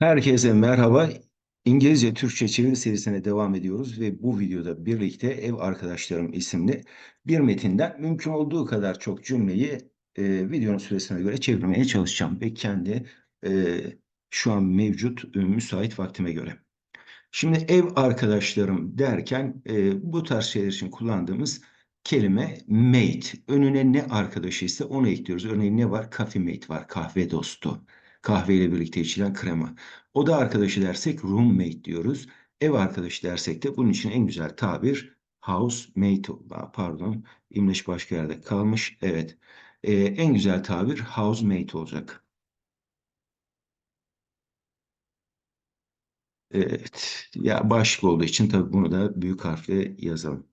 Herkese merhaba. İngilizce Türkçe çeviri serisine devam ediyoruz ve bu videoda birlikte Ev Arkadaşlarım isimli bir metinden mümkün olduğu kadar çok cümleyi e, videonun süresine göre çevirmeye çalışacağım ve kendi e, şu an mevcut e, müsait vaktime göre. Şimdi ev arkadaşlarım derken e, bu tarz şeyler için kullandığımız kelime mate. Önüne ne arkadaşı ise onu ekliyoruz. Örneğin ne var? Coffee mate var. Kahve dostu. Kahveyle birlikte içilen krema. Oda arkadaşı dersek roommate diyoruz. Ev arkadaşı dersek de bunun için en güzel tabir housemate. Pardon, İmleç başka yerde kalmış. Evet. E, en güzel tabir housemate olacak. Evet. Ya başlık olduğu için tabii bunu da büyük harfle yazalım.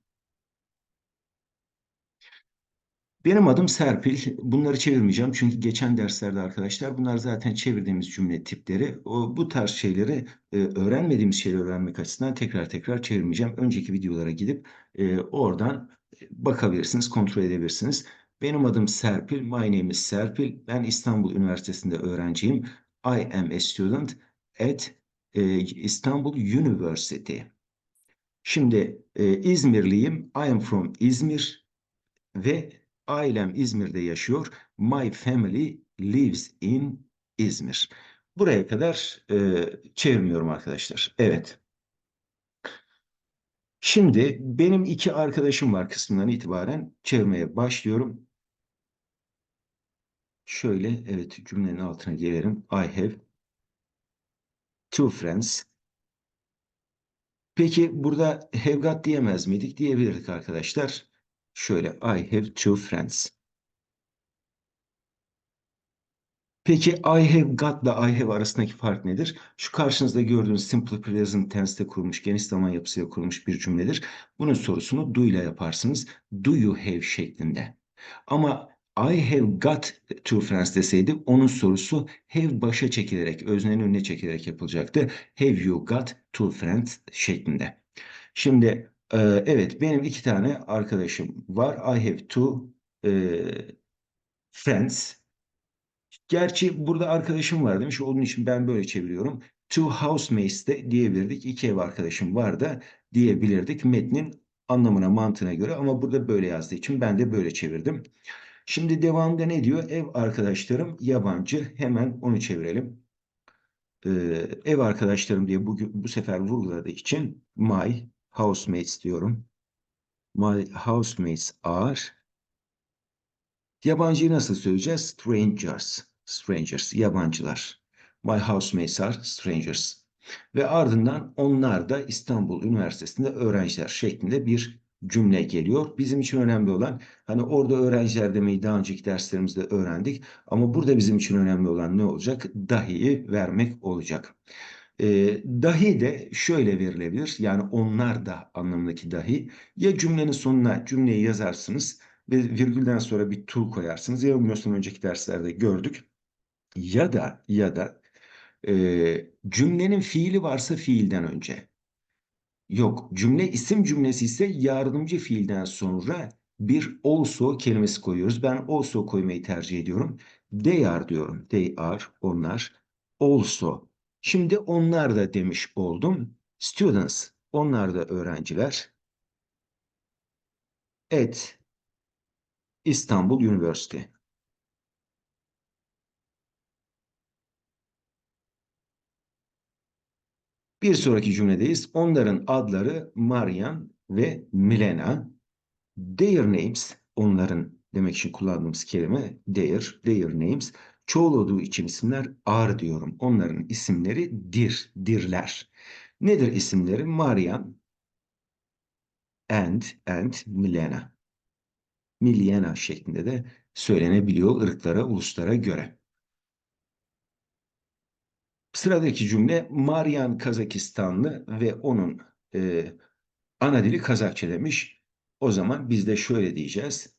Benim adım Serpil. Bunları çevirmeyeceğim çünkü geçen derslerde arkadaşlar bunlar zaten çevirdiğimiz cümle tipleri. O, bu tarz şeyleri e, öğrenmediğimiz şeyleri öğrenmek açısından tekrar tekrar çevirmeyeceğim. Önceki videolara gidip e, oradan bakabilirsiniz, kontrol edebilirsiniz. Benim adım Serpil. My name is Serpil. Ben İstanbul Üniversitesi'nde öğrenciyim. I am a student at e, İstanbul University. Şimdi e, İzmirliyim. I am from İzmir ve ailem İzmir'de yaşıyor. My family lives in İzmir. Buraya kadar e, çevirmiyorum arkadaşlar. Evet. Şimdi benim iki arkadaşım var kısmından itibaren çevirmeye başlıyorum. Şöyle evet cümlenin altına gelelim. I have two friends. Peki burada have got diyemez miydik? Diyebilirdik arkadaşlar. Şöyle I have two friends. Peki I have got ile I have arasındaki fark nedir? Şu karşınızda gördüğünüz simple present tense'te kurulmuş, geniş zaman yapısıyla kurulmuş bir cümledir. Bunun sorusunu do ile yaparsınız. Do you have şeklinde. Ama I have got two friends deseydi onun sorusu have başa çekilerek, öznenin önüne çekilerek yapılacaktı. Have you got two friends şeklinde. Şimdi e, evet benim iki tane arkadaşım var. I have two e, friends. Gerçi burada arkadaşım var demiş. Onun için ben böyle çeviriyorum. Two housemates de diyebilirdik. İki ev arkadaşım var da diyebilirdik. Metnin anlamına, mantığına göre ama burada böyle yazdığı için ben de böyle çevirdim. Şimdi devamında ne diyor? Ev arkadaşlarım yabancı. Hemen onu çevirelim. Ee, ev arkadaşlarım diye bugün bu sefer vurguladığı için my housemates diyorum. My housemates are Yabancıyı nasıl söyleyeceğiz? Strangers. Strangers, yabancılar. My housemates are strangers. Ve ardından onlar da İstanbul Üniversitesi'nde öğrenciler şeklinde bir cümle geliyor. Bizim için önemli olan hani orada öğrenciler demeyi daha önceki derslerimizde öğrendik ama burada bizim için önemli olan ne olacak? Dahiyi vermek olacak. E, dahi de şöyle verilebilir. Yani onlar da anlamındaki dahi. Ya cümlenin sonuna cümleyi yazarsınız ve virgülden sonra bir to koyarsınız. Yanılmıyorsam önceki derslerde gördük. Ya da ya da e, cümlenin fiili varsa fiilden önce. Yok cümle isim cümlesi ise yardımcı fiilden sonra bir also kelimesi koyuyoruz. Ben also koymayı tercih ediyorum. They are diyorum. They are onlar. Also. Şimdi onlar da demiş oldum. Students. Onlar da öğrenciler. At İstanbul University. Bir sonraki cümledeyiz. Onların adları Marian ve Milena. Their names, onların demek için kullandığımız kelime their, their names. Çoğul olduğu için isimler are diyorum. Onların isimleri dir, dirler. Nedir isimleri? Marian and, and Milena. Milyena şeklinde de söylenebiliyor ırklara, uluslara göre. Sıradaki cümle Marian Kazakistanlı ve onun e, ana dili Kazakça demiş. O zaman biz de şöyle diyeceğiz.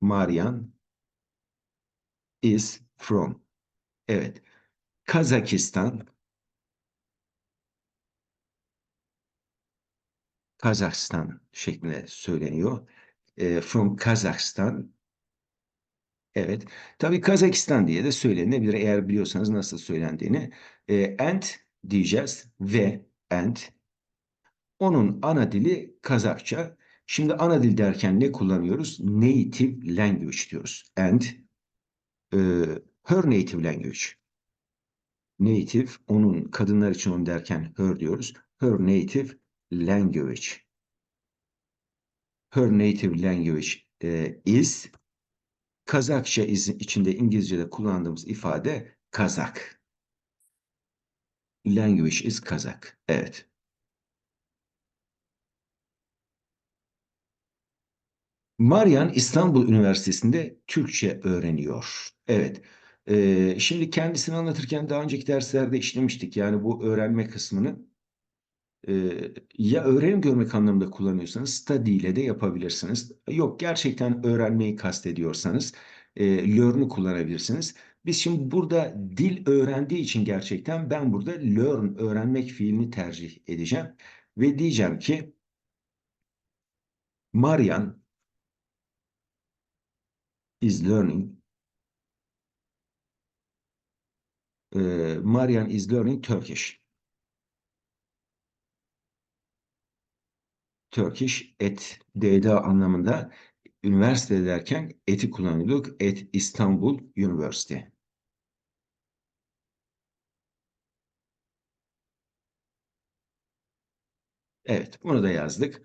Marian is from. Evet. Kazakistan Kazakistan şeklinde söyleniyor. E, from Kazakhstan Evet. Tabii Kazakistan diye de söylenebilir eğer biliyorsanız nasıl söylendiğini. E, and diyeceğiz ve and. Onun ana dili Kazakça. Şimdi ana dil derken ne kullanıyoruz? Native language diyoruz. And her native language. Native, onun kadınlar için onu derken her diyoruz. Her native language. Her native language e, is Kazakça içinde İngilizce'de kullandığımız ifade Kazak. Language is Kazak. Evet. Marian İstanbul Üniversitesi'nde Türkçe öğreniyor. Evet. Ee, şimdi kendisini anlatırken daha önceki derslerde işlemiştik. Yani bu öğrenme kısmını e, ya öğrenim görmek anlamında kullanıyorsanız study ile de yapabilirsiniz. Yok gerçekten öğrenmeyi kastediyorsanız e, learn'u kullanabilirsiniz. Biz şimdi burada dil öğrendiği için gerçekten ben burada learn öğrenmek fiilini tercih edeceğim. Ve diyeceğim ki Marian is learning e, Marian is learning Turkish. Turkish et DDA anlamında üniversite derken eti kullanıyorduk. Et İstanbul University. Evet, bunu da yazdık.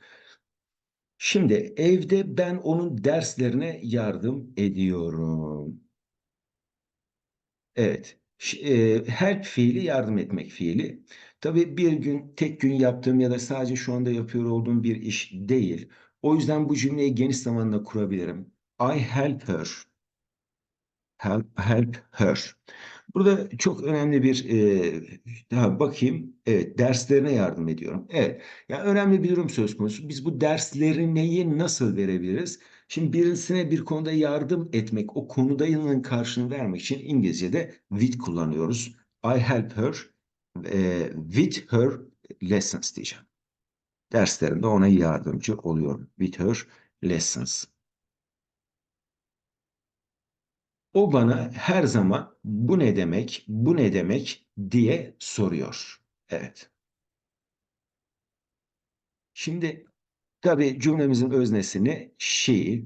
Şimdi evde ben onun derslerine yardım ediyorum. Evet. E, help fiili yardım etmek fiili. Tabii bir gün tek gün yaptığım ya da sadece şu anda yapıyor olduğum bir iş değil. O yüzden bu cümleyi geniş zamanla kurabilirim. I help her. Help, help her. Burada çok önemli bir e, daha bakayım. Evet, derslerine yardım ediyorum. Evet, yani önemli bir durum söz konusu. Biz bu dersleri neyi nasıl verebiliriz? Şimdi birisine bir konuda yardım etmek, o konuda yanının karşılığını vermek için İngilizce'de with kullanıyoruz. I help her e, with her lessons diyeceğim. Derslerinde ona yardımcı oluyorum. With her lessons. O bana her zaman bu ne demek, bu ne demek diye soruyor. Evet. Şimdi tabii cümlemizin öznesini she,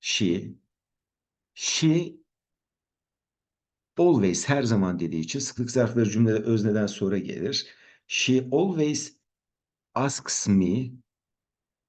she, she always her zaman dediği için sıklık zarfları cümlede özneden sonra gelir. She always asks me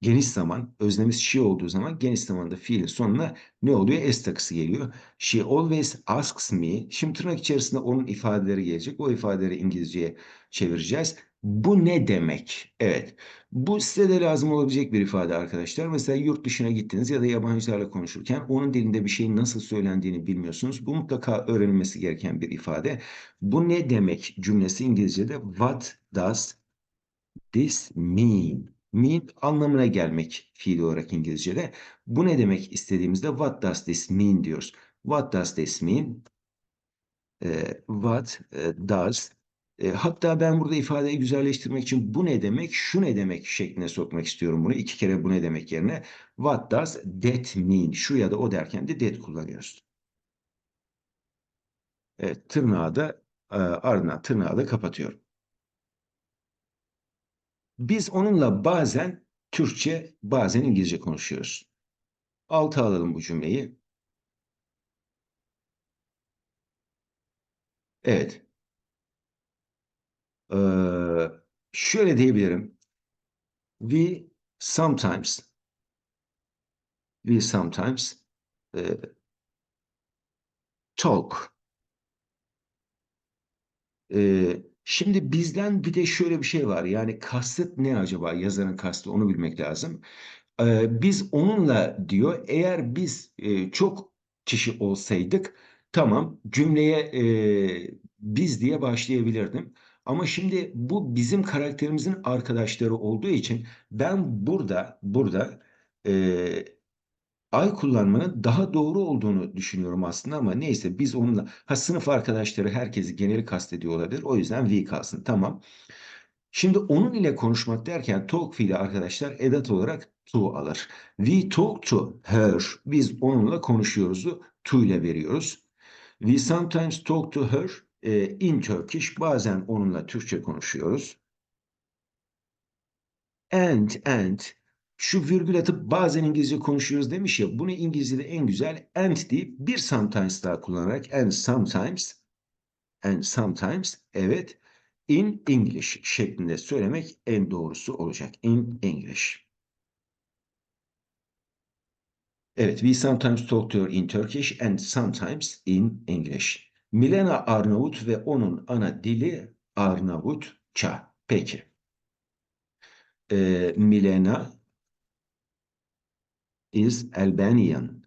geniş zaman, öznemiz she olduğu zaman geniş zamanda fiilin sonuna ne oluyor? S takısı geliyor. She always asks me. Şimdi tırnak içerisinde onun ifadeleri gelecek. O ifadeleri İngilizceye çevireceğiz. Bu ne demek? Evet. Bu size de lazım olabilecek bir ifade arkadaşlar. Mesela yurt dışına gittiniz ya da yabancılarla konuşurken onun dilinde bir şeyin nasıl söylendiğini bilmiyorsunuz. Bu mutlaka öğrenilmesi gereken bir ifade. Bu ne demek cümlesi İngilizce'de what does this mean? Mean anlamına gelmek fiil olarak İngilizce'de. Bu ne demek istediğimizde what does this mean diyoruz. What does this mean? Ee, what e, does e, hatta ben burada ifadeyi güzelleştirmek için bu ne demek, şu ne demek şekline sokmak istiyorum bunu. iki kere bu ne demek yerine. What does that mean? Şu ya da o derken de that kullanıyoruz. Evet, tırnağı da e, ardından tırnağı da kapatıyorum. Biz onunla bazen Türkçe, bazen İngilizce konuşuyoruz. Altı alalım bu cümleyi. Evet. Ee, şöyle diyebilirim. We sometimes we sometimes uh, talk. Ee, Şimdi bizden bir de şöyle bir şey var. Yani kasıt ne acaba? Yazarın kastı onu bilmek lazım. Ee, biz onunla diyor eğer biz e, çok kişi olsaydık tamam cümleye e, biz diye başlayabilirdim. Ama şimdi bu bizim karakterimizin arkadaşları olduğu için ben burada burada e, ay kullanmanın daha doğru olduğunu düşünüyorum aslında ama neyse biz onunla ha sınıf arkadaşları herkesi geneli kastediyor olabilir. O yüzden we kalsın. Tamam. Şimdi onun ile konuşmak derken talk fiili arkadaşlar edat olarak to alır. We talk to her. Biz onunla konuşuyoruzu to ile veriyoruz. We sometimes talk to her e, in Turkish. Bazen onunla Türkçe konuşuyoruz. And, and şu virgül atıp bazen İngilizce konuşuyoruz demiş ya bunu İngilizce'de en güzel and deyip bir sometimes daha kullanarak and sometimes and sometimes evet in English şeklinde söylemek en doğrusu olacak. In English. Evet, we sometimes talk to her in Turkish and sometimes in English. Milena Arnavut ve onun ana dili Arnavutça. Peki. Ee, Milena is Albanian.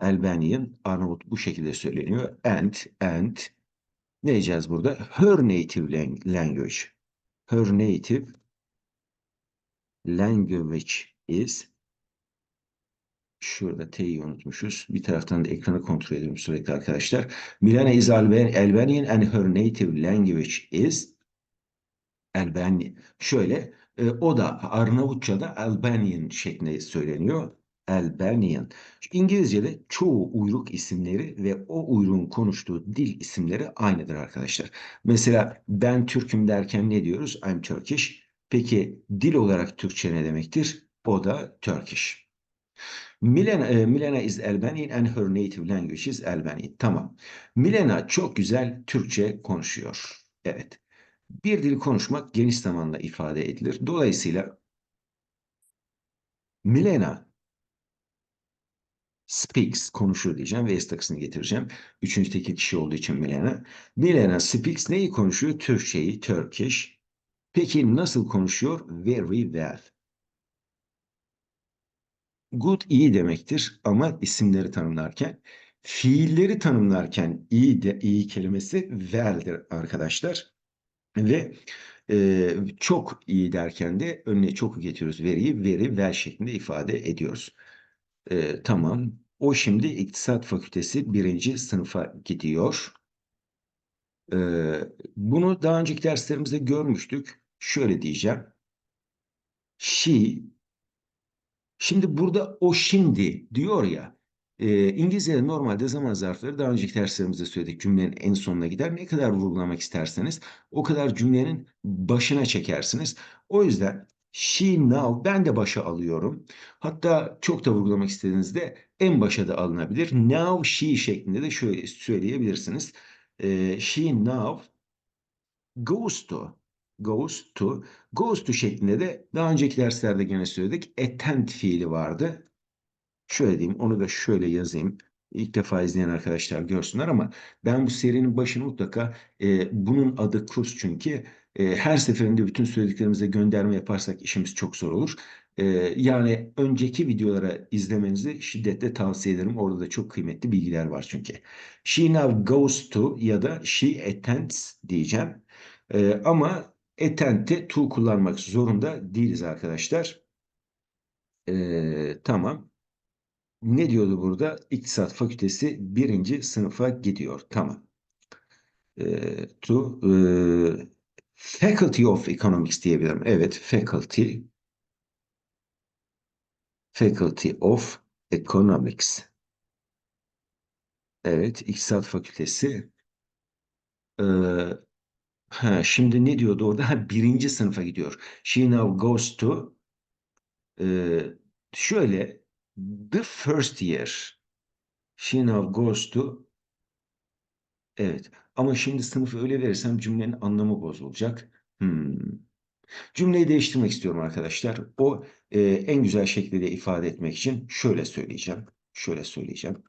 Albanian, Arnavut bu şekilde söyleniyor. And, and ne diyeceğiz burada? Her native language. Her native language is Şurada T'yi unutmuşuz. Bir taraftan da ekranı kontrol ediyorum sürekli arkadaşlar. Milana is Albanian and her native language is Albanian. Şöyle, e, o da Arnavutça'da Albanian şeklinde söyleniyor. Albanian. İngilizce'de çoğu uyruk isimleri ve o uyruğun konuştuğu dil isimleri aynıdır arkadaşlar. Mesela ben Türk'üm derken ne diyoruz? I'm Turkish. Peki dil olarak Türkçe ne demektir? O da Turkish. Milena, e, Milena is Albanian and her native language is Albanian. Tamam. Milena çok güzel Türkçe konuşuyor. Evet. Bir dil konuşmak geniş zamanla ifade edilir. Dolayısıyla Milena speaks konuşur diyeceğim ve s getireceğim. Üçüncü tekil kişi olduğu için Milena. Milena speaks neyi konuşuyor? Türkçeyi, Turkish. Peki nasıl konuşuyor? Very well. Good iyi demektir ama isimleri tanımlarken fiilleri tanımlarken iyi de iyi kelimesi well'dir arkadaşlar. Ve e, çok iyi derken de önüne çok getiriyoruz veriyi very well şeklinde ifade ediyoruz. E, tamam. O şimdi İktisat Fakültesi birinci sınıfa gidiyor. E, bunu daha önceki derslerimizde görmüştük. Şöyle diyeceğim. She Şimdi burada o şimdi diyor ya e, İngilizce'de normalde zaman zarfları daha önceki derslerimizde söyledik cümlenin en sonuna gider. Ne kadar vurgulamak isterseniz o kadar cümlenin başına çekersiniz. O yüzden she now ben de başa alıyorum. Hatta çok da vurgulamak istediğinizde en başa da alınabilir. Now she şeklinde de şöyle söyleyebilirsiniz. E, she now goes to goes to. Goes to şeklinde de daha önceki derslerde gene söyledik. Attend fiili vardı. Şöyle diyeyim onu da şöyle yazayım. İlk defa izleyen arkadaşlar görsünler ama ben bu serinin başını mutlaka e, bunun adı kurs çünkü e, her seferinde bütün söylediklerimize gönderme yaparsak işimiz çok zor olur. E, yani önceki videolara izlemenizi şiddetle tavsiye ederim. Orada da çok kıymetli bilgiler var çünkü. She now goes to ya da she attends diyeceğim. E, ama Etent'te to kullanmak zorunda değiliz arkadaşlar. Ee, tamam. Ne diyordu burada? İktisat Fakültesi birinci sınıfa gidiyor. Tamam. Ee, to e, Faculty of Economics diyebilirim. Evet, Faculty Faculty of Economics. Evet, İktisat Fakültesi. Ee, Ha, şimdi ne diyordu orada? Ha, birinci sınıfa gidiyor. She now goes to e, şöyle the first year. She now goes to evet. Ama şimdi sınıfı öyle verirsem cümlenin anlamı bozulacak. Hmm. Cümleyi değiştirmek istiyorum arkadaşlar. O e, en güzel şekilde ifade etmek için şöyle söyleyeceğim. Şöyle söyleyeceğim.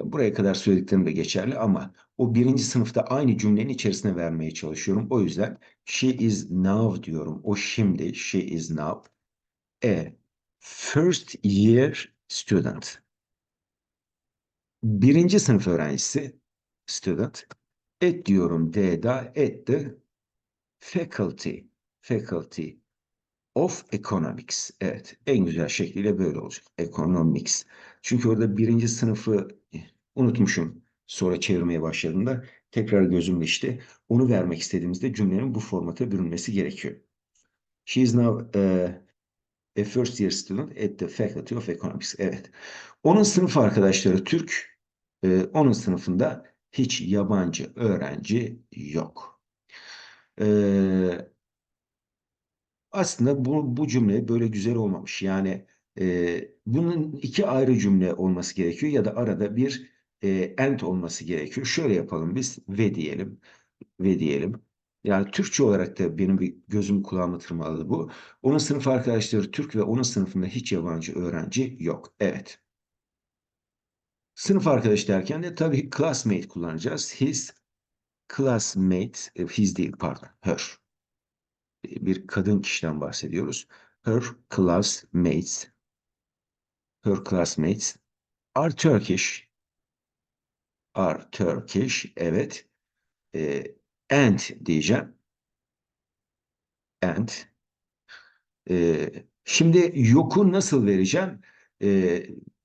Buraya kadar söylediklerim de geçerli ama o birinci sınıfta aynı cümlenin içerisine vermeye çalışıyorum. O yüzden she is now diyorum. O şimdi she is now a first year student. Birinci sınıf öğrencisi student. Et diyorum D'da at the faculty. Faculty of economics. Evet en güzel şekliyle böyle olacak. Economics. Çünkü orada birinci sınıfı unutmuşum Sonra çevirmeye başladığımda tekrar gözümle işte onu vermek istediğimizde cümlenin bu formata bürünmesi gerekiyor. She is now uh, a first year student at the Faculty of Economics. Evet. Onun sınıf arkadaşları Türk. Ee, onun sınıfında hiç yabancı öğrenci yok. Ee, aslında bu, bu cümle böyle güzel olmamış. Yani e, bunun iki ayrı cümle olması gerekiyor ya da arada bir e, and olması gerekiyor. Şöyle yapalım biz ve diyelim ve diyelim. Yani Türkçe olarak da benim bir gözüm kulağımı tırmaladı bu. Onun sınıf arkadaşları Türk ve onun sınıfında hiç yabancı öğrenci yok. Evet. Sınıf arkadaş derken de tabii classmate kullanacağız. His classmate, e, his değil pardon, her. Bir kadın kişiden bahsediyoruz. Her classmates, her classmates are Turkish. Are Turkish, evet. E, and diyeceğim. And. E, şimdi yoku nasıl vereceğim? E,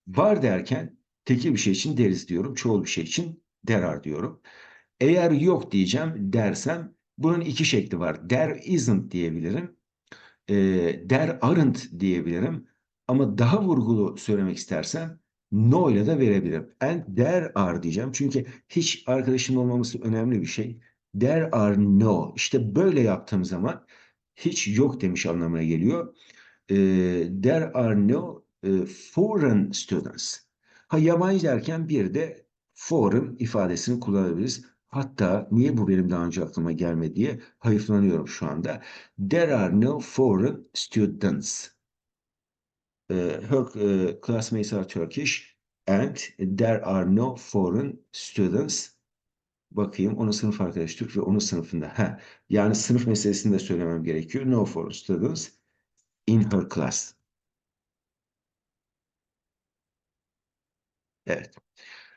var derken tekil bir şey için deriz diyorum. Çoğul bir şey için there diyorum. Eğer yok diyeceğim dersem bunun iki şekli var. There isn't diyebilirim. E, there aren't diyebilirim. Ama daha vurgulu söylemek istersem no ile de verebilirim. And there are diyeceğim. Çünkü hiç arkadaşım olmaması önemli bir şey. There are no. İşte böyle yaptığım zaman hiç yok demiş anlamına geliyor. E, there are no e, foreign students. Ha yabancı derken bir de foreign ifadesini kullanabiliriz. Hatta niye bu benim daha önce aklıma gelmedi diye hayıflanıyorum şu anda. There are no foreign students. Uh, her uh, classmates are Turkish and there are no foreign students. Bakayım onun sınıf arkadaşı Türk ve onun sınıfında. Ha, yani sınıf meselesini de söylemem gerekiyor. No foreign students in her class. Evet.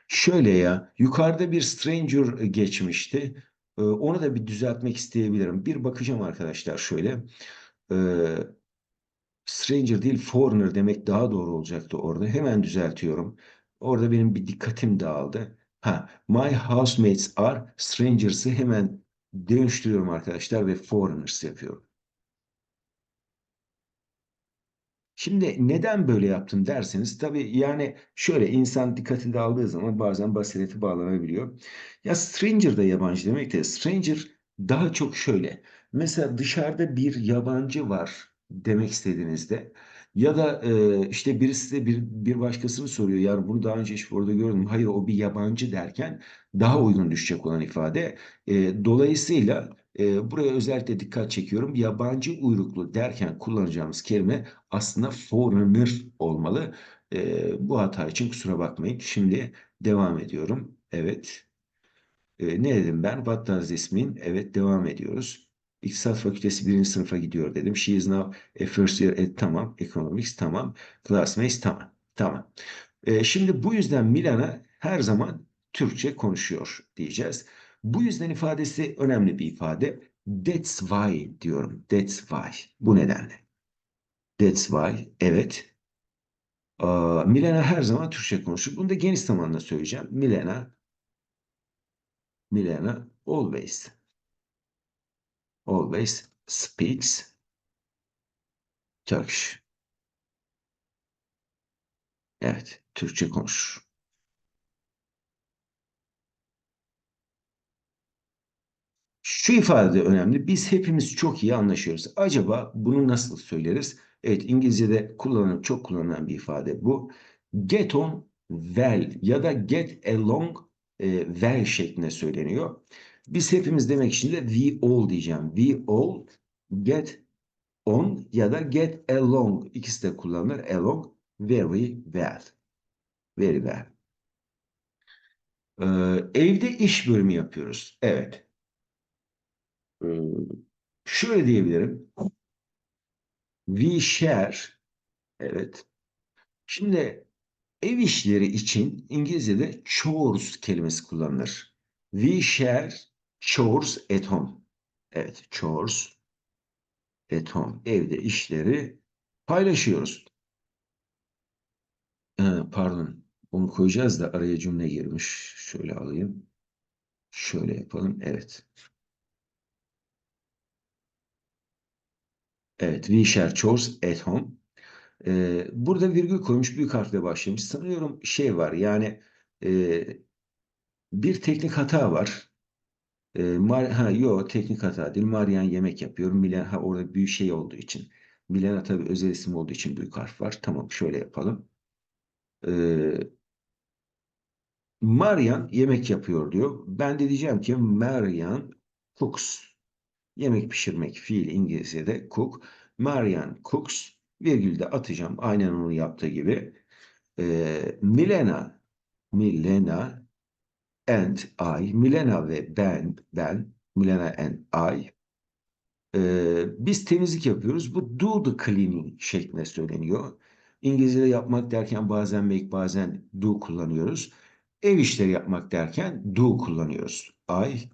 Şöyle ya, yukarıda bir stranger geçmişti. Ee, onu da bir düzeltmek isteyebilirim. Bir bakacağım arkadaşlar şöyle. Ee, stranger değil foreigner demek daha doğru olacaktı orada. Hemen düzeltiyorum. Orada benim bir dikkatim dağıldı. Ha, my housemates are strangers'ı hemen dönüştürüyorum arkadaşlar ve foreigners yapıyorum. Şimdi neden böyle yaptım derseniz tabii yani şöyle insan dikkati dağıldığı zaman bazen basireti bağlanabiliyor. Ya stranger da yabancı demek de stranger daha çok şöyle. Mesela dışarıda bir yabancı var demek istediğinizde ya da e, işte birisi de bir, bir başkasını soruyor. Yani bunu daha önce hiç orada gördüm. Hayır o bir yabancı derken daha uygun düşecek olan ifade. E, dolayısıyla e, buraya özellikle dikkat çekiyorum. Yabancı uyruklu derken kullanacağımız kelime aslında foreigner olmalı. E, bu hata için kusura bakmayın. Şimdi devam ediyorum. Evet. E, ne dedim ben? What does this mean? Evet devam ediyoruz. İktisat Fakültesi birinci sınıfa gidiyor dedim. She is now a first year at tamam. Economics tamam. Classmates tamam. Tamam. E, şimdi bu yüzden Milana her zaman Türkçe konuşuyor diyeceğiz. Bu yüzden ifadesi önemli bir ifade. That's why diyorum. That's why. Bu nedenle. That's why. Evet. Aa, Milena her zaman Türkçe konuşur. Bunu da geniş zamanda söyleyeceğim. Milena Milena always always speaks Turkish. Evet, Türkçe konuşur. Şu ifade de önemli. Biz hepimiz çok iyi anlaşıyoruz. Acaba bunu nasıl söyleriz? Evet, İngilizce'de kullanılan, çok kullanılan bir ifade bu. Get on well ya da get along e, well şeklinde söyleniyor. Biz hepimiz demek için de we all diyeceğim. We all get on ya da get along ikisi de kullanılır. Along very well. Very well. Ee, evde iş bölümü yapıyoruz. Evet. Ee, şöyle diyebilirim. We share. Evet. Şimdi ev işleri için İngilizce'de chores kelimesi kullanılır. We share chores at home. Evet, chores at home. Evde işleri paylaşıyoruz. Ee, pardon. Onu koyacağız da araya cümle girmiş. Şöyle alayım. Şöyle yapalım. Evet. Evet. We share chores at home. Ee, burada virgül koymuş büyük harfle başlamış. Sanıyorum şey var yani e, bir teknik hata var. E, Mar ha yo teknik hata değil. Marian yemek yapıyor. Milen ha orada büyük şey olduğu için. Milena tabii özel isim olduğu için büyük harf var. Tamam şöyle yapalım. Ee, Marian yemek yapıyor diyor. Ben de diyeceğim ki Marian cooks. Yemek pişirmek fiil İngilizce'de cook. Marian cooks. Virgülde atacağım. Aynen onun yaptığı gibi. Ee, Milena Milena and I. Milena ve ben ben Milena and I. Ee, biz temizlik yapıyoruz. Bu do the cleaning şeklinde söyleniyor. İngilizce'de yapmak derken bazen make bazen do kullanıyoruz. Ev işleri yapmak derken do kullanıyoruz. I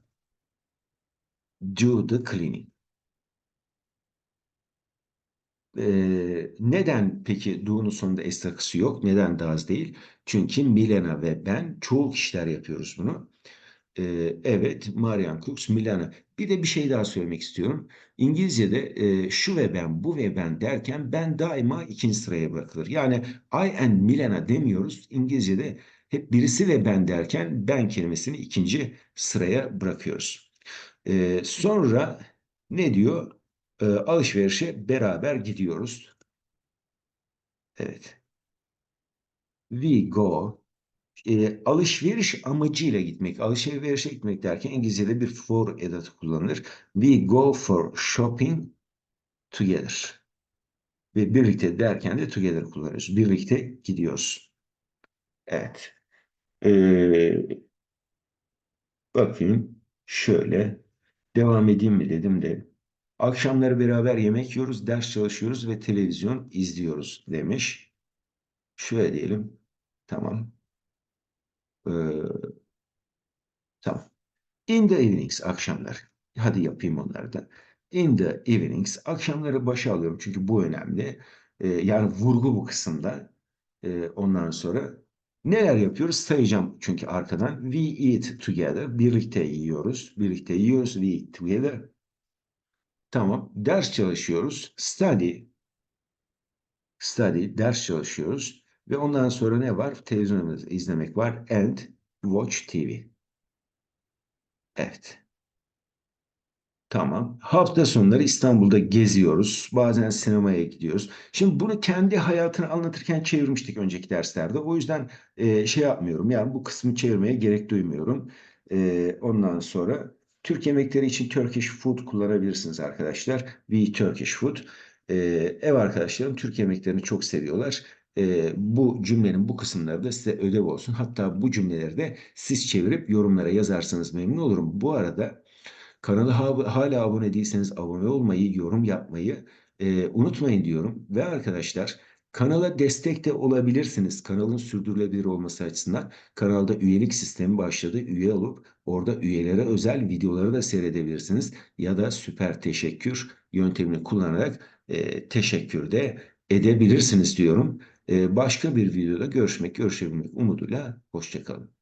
do the cleaning. Neden peki do'nun sonunda s takısı yok? Neden does değil? Çünkü Milena ve ben çoğu kişiler yapıyoruz bunu. Ee, evet, Marian Cooks, Milena. Bir de bir şey daha söylemek istiyorum. İngilizce'de e, şu ve ben, bu ve ben derken ben daima ikinci sıraya bırakılır. Yani I and Milena demiyoruz. İngilizce'de hep birisi ve ben derken ben kelimesini ikinci sıraya bırakıyoruz. Ee, sonra ne diyor? Ee, alışverişe beraber gidiyoruz. Evet. We go e, alışveriş amacıyla gitmek, alışverişe gitmek derken İngilizce'de bir for edatı kullanılır. We go for shopping together. Ve birlikte derken de together kullanıyoruz. Birlikte gidiyoruz. Evet. Ee, bakayım şöyle devam edeyim mi dedim de akşamları beraber yemek yiyoruz, ders çalışıyoruz ve televizyon izliyoruz demiş. Şöyle diyelim. Tamam. Ee, tamam. In the evenings, akşamlar. Hadi yapayım onları da. In the evenings, akşamları başa alıyorum çünkü bu önemli. Ee, yani vurgu bu kısımda. Ee, ondan sonra neler yapıyoruz sayacağım çünkü arkadan. We eat together, birlikte yiyoruz. Birlikte yiyoruz, we eat together. Tamam, ders çalışıyoruz. Study, study, ders çalışıyoruz. Ve ondan sonra ne var? Televizyon izlemek var. And watch TV. Evet. Tamam. Hafta sonları İstanbul'da geziyoruz. Bazen sinemaya gidiyoruz. Şimdi bunu kendi hayatını anlatırken çevirmiştik önceki derslerde. O yüzden e, şey yapmıyorum. Yani bu kısmı çevirmeye gerek duymuyorum. E, ondan sonra Türk yemekleri için Turkish food kullanabilirsiniz arkadaşlar. We Turkish food. E, ev arkadaşlarım Türk yemeklerini çok seviyorlar. E, bu cümlenin bu kısımları da size ödev olsun. Hatta bu cümleleri de siz çevirip yorumlara yazarsanız memnun olurum. Bu arada kanala hala abone değilseniz abone olmayı, yorum yapmayı e, unutmayın diyorum. Ve arkadaşlar kanala destek de olabilirsiniz. Kanalın sürdürülebilir olması açısından kanalda üyelik sistemi başladı. Üye olup orada üyelere özel videoları da seyredebilirsiniz. Ya da süper teşekkür yöntemini kullanarak e, teşekkür de edebilirsiniz diyorum. E, başka bir videoda görüşmek, görüşebilmek umuduyla. Hoşçakalın.